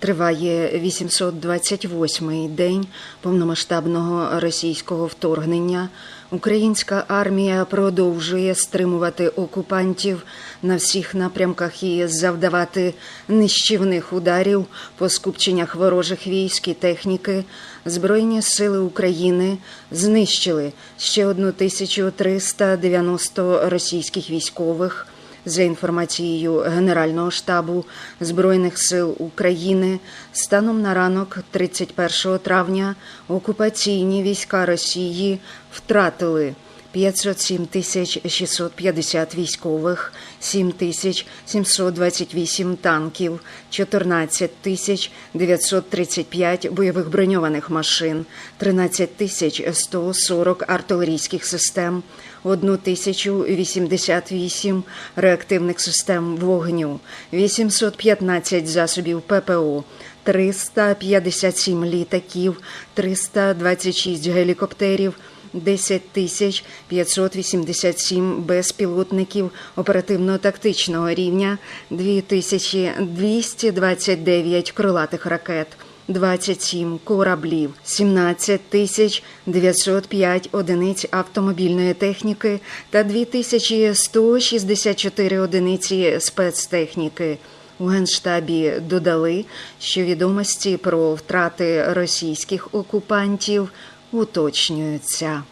Триває 828-й день повномасштабного російського вторгнення. Українська армія продовжує стримувати окупантів на всіх напрямках і завдавати нищівних ударів по скупченнях ворожих військ і техніки. Збройні сили України знищили ще 1390 російських військових. За інформацією Генерального штабу Збройних сил України, станом на ранок 31 травня окупаційні війська Росії втратили 507 тисяч 650 військових, 7 тисяч 728 танків, 14 тисяч 935 бойових броньованих машин, 13 тисяч 140 артилерійських систем, 1088 реактивних систем вогню, 815 засобів ППО, 357 літаків, 326 гелікоптерів, 10 тисяч 587 безпілотників оперативно-тактичного рівня, 2229 крилатих ракет, 27 кораблів, 17 тисяч 905 одиниць автомобільної техніки та 2164 одиниці спецтехніки. У Генштабі додали, що відомості про втрати російських окупантів уточнюються.